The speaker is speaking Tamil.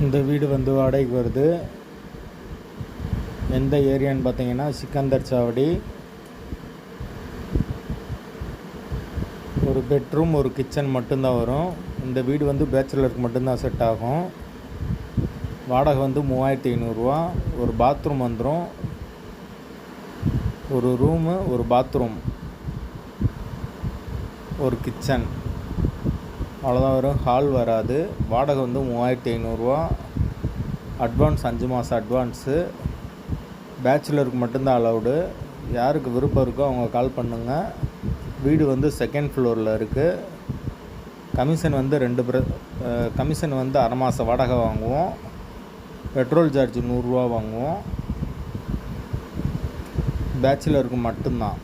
இந்த வீடு வந்து வாடகைக்கு வருது. எந்த ஏரியான்னு பார்த்தீங்கன்னா சிக்கந்தர் சாவடி. ஒரு பெட்ரூம் ஒரு கிச்சன் மட்டும்தான் வரும். இந்த வீடு வந்து பேச்சுலருக்கு மட்டும்தான் செட் ஆகும். வாடகை வந்து மூவாயிரத்தி ஐநூறுரூவா ஒரு பாத்ரூம் வந்துடும் ஒரு ரூமு ஒரு பாத்ரூம். ஒரு கிச்சன். அவ்வளோதான் வரும் ஹால் வராது. வாடகை வந்து மூவாயிரத்தி ஐநூறுரூவா அட்வான்ஸ் அஞ்சு மாதம் அட்வான்ஸு பேச்சுலருக்கு மட்டும்தான் அலௌடு யாருக்கு விருப்பம் இருக்கோ அவங்க கால் பண்ணுங்கள் வீடு வந்து செகண்ட் ஃப்ளோரில் இருக்குது கமிஷன் வந்து ரெண்டு பிர கமிஷன் வந்து அரை மாத வாடகை வாங்குவோம். பெட்ரோல் சார்ஜ் நூறுரூவா வாங்குவோம். பேச்சுலருக்கு மட்டும்தான்.